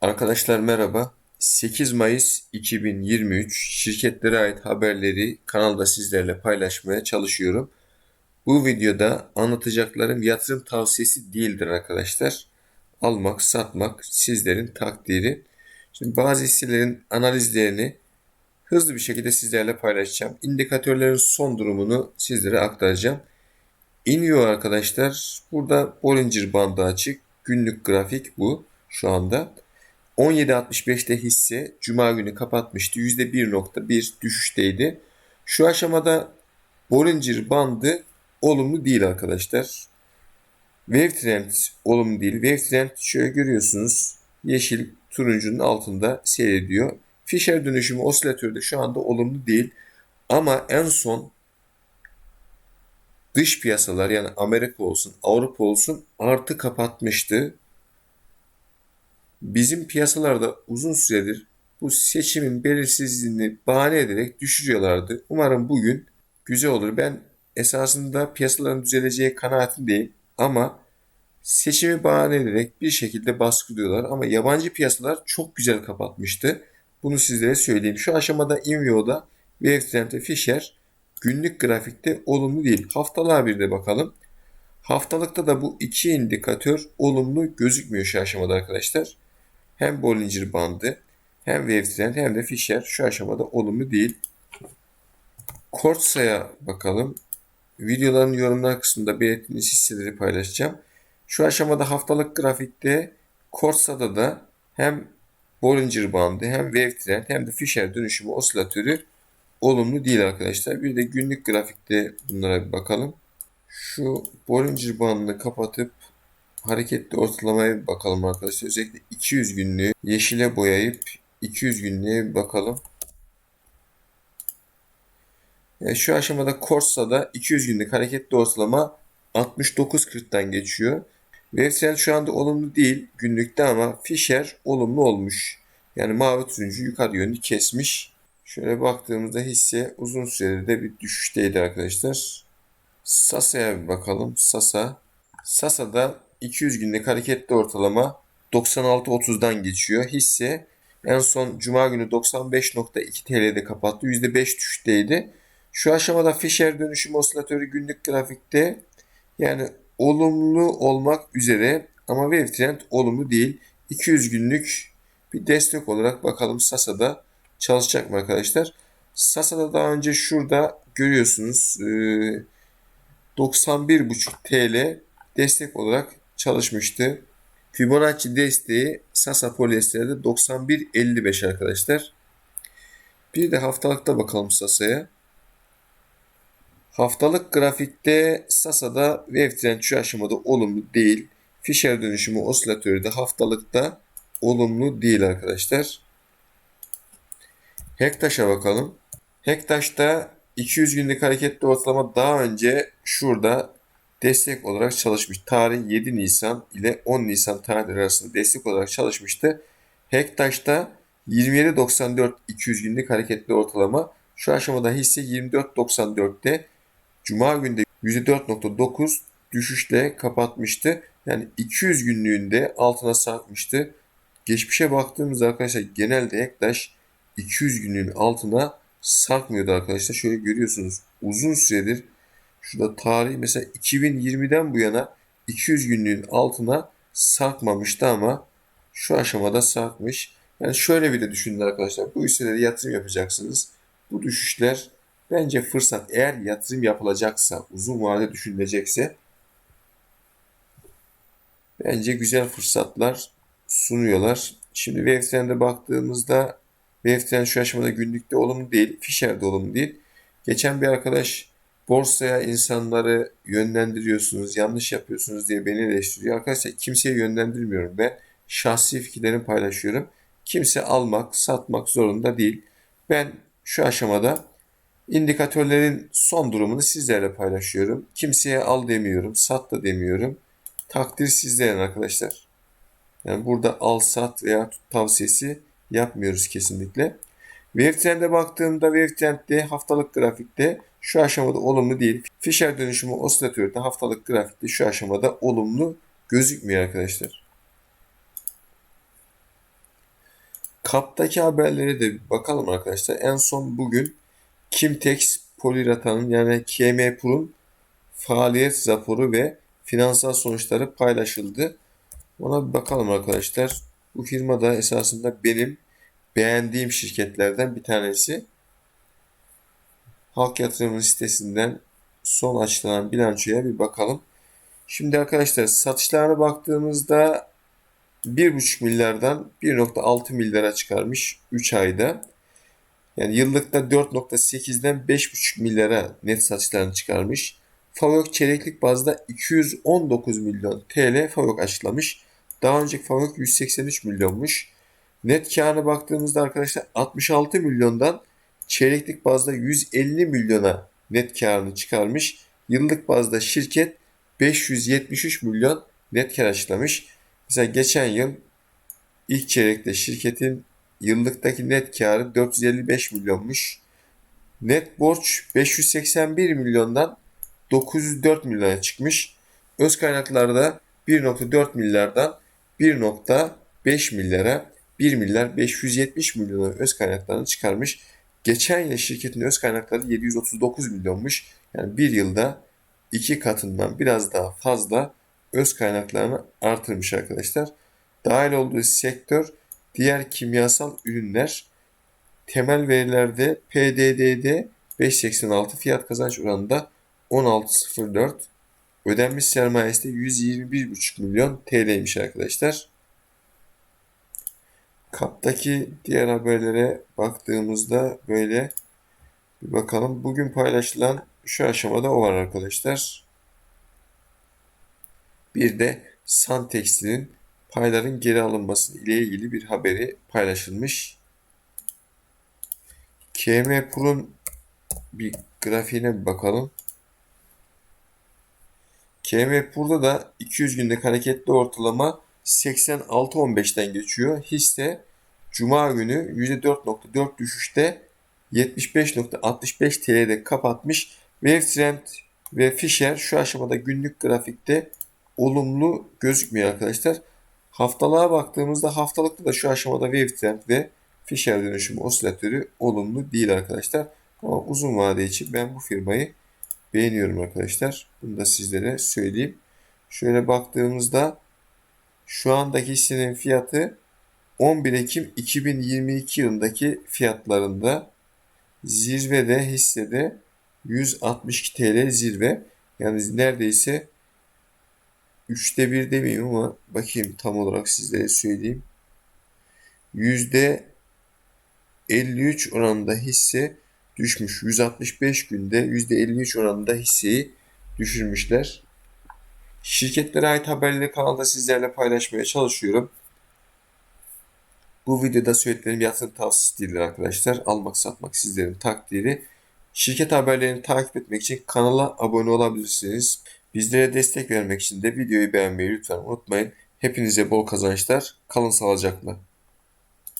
Arkadaşlar merhaba. 8 Mayıs 2023 şirketlere ait haberleri kanalda sizlerle paylaşmaya çalışıyorum. Bu videoda anlatacaklarım yatırım tavsiyesi değildir arkadaşlar. Almak, satmak sizlerin takdiri. Şimdi bazı hisselerin analizlerini hızlı bir şekilde sizlerle paylaşacağım. İndikatörlerin son durumunu sizlere aktaracağım. İniyor arkadaşlar. Burada Bollinger bandı açık. Günlük grafik bu şu anda. 17.65'te hisse Cuma günü kapatmıştı. %1.1 düşüşteydi. Şu aşamada Bollinger bandı olumlu değil arkadaşlar. Wave Trend olumlu değil. Wave Trend şöyle görüyorsunuz. Yeşil turuncunun altında seyrediyor. Fisher dönüşümü osilatörde şu anda olumlu değil. Ama en son dış piyasalar yani Amerika olsun, Avrupa olsun artı kapatmıştı. Bizim piyasalarda uzun süredir bu seçimin belirsizliğini bahane ederek düşürüyorlardı. Umarım bugün güzel olur. Ben esasında piyasaların düzeleceği kanaatindeyim ama seçimi bahane ederek bir şekilde baskılıyorlar. Ama yabancı piyasalar çok güzel kapatmıştı. Bunu sizlere söyleyeyim. Şu aşamada Invio'da Wavetrend'de Fisher günlük grafikte olumlu değil. Haftalığa bir de bakalım. Haftalıkta da bu iki indikatör olumlu gözükmüyor şu aşamada arkadaşlar. Hem Bollinger bandı hem Wavetrend hem de Fisher şu aşamada olumlu değil. Kortsa'ya bakalım. Videoların yorumlar kısmında belirttiğiniz hisseleri paylaşacağım. Şu aşamada haftalık grafikte Kortsa'da da hem Bollinger bandı hem Wavetrend hem de Fisher dönüşümü osilatörü olumlu değil arkadaşlar. Bir de günlük grafikte bunlara bir bakalım. Şu Bollinger bandını kapatıp hareketli ortalamaya bakalım arkadaşlar. Özellikle 200 günlüğü yeşile boyayıp 200 günlüğe bakalım. Yani şu aşamada Corsa'da 200 günlük hareketli ortalama 69.40'tan geçiyor. Vevsel şu anda olumlu değil günlükte ama Fisher olumlu olmuş. Yani mavi turuncu yukarı yönlü kesmiş. Şöyle baktığımızda hisse uzun süredir de bir düşüşteydi arkadaşlar. Sasa'ya bir bakalım. Sasa. Sasa'da 200 günlük hareketli ortalama 96.30'dan geçiyor. Hisse en son Cuma günü 95.2 TL'de kapattı. %5 düşüşteydi. Şu aşamada Fisher dönüşüm osilatörü günlük grafikte yani olumlu olmak üzere ama wave trend olumlu değil. 200 günlük bir destek olarak bakalım Sasa'da çalışacak mı arkadaşlar? Sasa'da daha önce şurada görüyorsunuz 91,5 TL destek olarak çalışmıştı. Fibonacci desteği Sasa polyester'de 91.55 arkadaşlar. Bir de haftalıkta bakalım Sasa'ya. Haftalık grafikte Sasa'da wave trend şu aşamada olumlu değil. Fisher dönüşümü osilatörü de haftalıkta olumlu değil arkadaşlar. Hektaş'a bakalım. Hektaş'ta 200 günlük hareketli ortalama daha önce şurada destek olarak çalışmış. Tarih 7 Nisan ile 10 Nisan tarihleri arasında destek olarak çalışmıştı. Hektaş'ta 27.94 200 günlük hareketli ortalama. Şu aşamada hisse 24.94'te Cuma günde %4.9 düşüşle kapatmıştı. Yani 200 günlüğünde altına sarkmıştı. Geçmişe baktığımızda arkadaşlar genelde Hektaş 200 günlüğün altına sarkmıyordu arkadaşlar. Şöyle görüyorsunuz uzun süredir şurada tarih mesela 2020'den bu yana 200 günlüğün altına sarkmamıştı ama şu aşamada sarkmış. Yani şöyle bir de düşünün arkadaşlar. Bu hisselere yatırım yapacaksınız. Bu düşüşler bence fırsat. Eğer yatırım yapılacaksa, uzun vade düşünülecekse bence güzel fırsatlar sunuyorlar. Şimdi Wavetrend'e baktığımızda Wavetrend şu aşamada günlükte olumlu değil. Fisher'de olumlu değil. Geçen bir arkadaş borsaya insanları yönlendiriyorsunuz, yanlış yapıyorsunuz diye beni eleştiriyor. Arkadaşlar kimseye yönlendirmiyorum ben. Şahsi fikirlerimi paylaşıyorum. Kimse almak, satmak zorunda değil. Ben şu aşamada indikatörlerin son durumunu sizlerle paylaşıyorum. Kimseye al demiyorum, sat da demiyorum. Takdir sizlerin arkadaşlar. Yani burada al, sat veya tavsiyesi yapmıyoruz kesinlikle. Wavetrend'e baktığımda Wavetrend'de haftalık grafikte şu aşamada olumlu değil. Fisher dönüşümü osilatörde haftalık grafikte şu aşamada olumlu gözükmüyor arkadaşlar. Kaptaki haberlere de bakalım arkadaşlar. En son bugün Kimtex Polirata'nın yani KM Pur'un faaliyet raporu ve finansal sonuçları paylaşıldı. Ona bir bakalım arkadaşlar. Bu firma da esasında benim beğendiğim şirketlerden bir tanesi. Halk Yatırımı sitesinden son açıklanan bilançoya bir bakalım. Şimdi arkadaşlar satışlarına baktığımızda 1,5 milyardan 1.6 milyara çıkarmış 3 ayda. Yani yıllıkta 4.8'den 5.5 milyara net satışlarını çıkarmış. Favök çeyreklik bazda 219 milyon TL Favök açıklamış. Daha önceki Favök 183 milyonmuş. Net karına baktığımızda arkadaşlar 66 milyondan çeyreklik bazda 150 milyona net karını çıkarmış. Yıllık bazda şirket 573 milyon net kar açıklamış. Mesela geçen yıl ilk çeyrekte şirketin yıllıktaki net karı 455 milyonmuş. Net borç 581 milyondan 904 milyona çıkmış. Öz kaynaklarda 1.4 milyardan 1.5 milyara 1 milyar 570 milyona öz kaynaklarını çıkarmış. Geçen yıl şirketin öz kaynakları 739 milyonmuş. Yani bir yılda iki katından biraz daha fazla öz kaynaklarını artırmış arkadaşlar. Dahil olduğu sektör diğer kimyasal ürünler. Temel verilerde PDD'de 5.86 fiyat kazanç oranında 16.04 ödenmiş sermayesi de 121,5 milyon TL'ymiş arkadaşlar. Kaptaki diğer haberlere baktığımızda böyle bir bakalım. Bugün paylaşılan şu aşamada o var arkadaşlar. Bir de Sun Tekstil'in payların geri alınması ile ilgili bir haberi paylaşılmış. KM Pul'un bir grafiğine bir bakalım. KM Pul'da da 200 günlük hareketli ortalama 86.15'ten geçiyor. Hisse Cuma günü %4.4 düşüşte 75.65 TL'de kapatmış. Wavetrend ve Fisher şu aşamada günlük grafikte olumlu gözükmüyor arkadaşlar. Haftalığa baktığımızda haftalıkta da şu aşamada Wavetrend ve Fisher dönüşümü osilatörü olumlu değil arkadaşlar. Ama uzun vade için ben bu firmayı beğeniyorum arkadaşlar. Bunu da sizlere söyleyeyim. Şöyle baktığımızda şu andaki hissenin fiyatı 11 Ekim 2022 yılındaki fiyatlarında zirvede hissede 162 TL zirve. Yani neredeyse üçte bir demeyeyim ama bakayım tam olarak sizlere söyleyeyim. Yüzde 53 oranında hisse düşmüş. 165 günde yüzde 53 oranında hisseyi düşürmüşler. Şirketlere ait haberleri kanalda sizlerle paylaşmaya çalışıyorum. Bu videoda söylediklerim yatırım tavsiyesi değildir arkadaşlar. Almak satmak sizlerin takdiri. Şirket haberlerini takip etmek için kanala abone olabilirsiniz. Bizlere destek vermek için de videoyu beğenmeyi lütfen unutmayın. Hepinize bol kazançlar. Kalın sağlıcakla.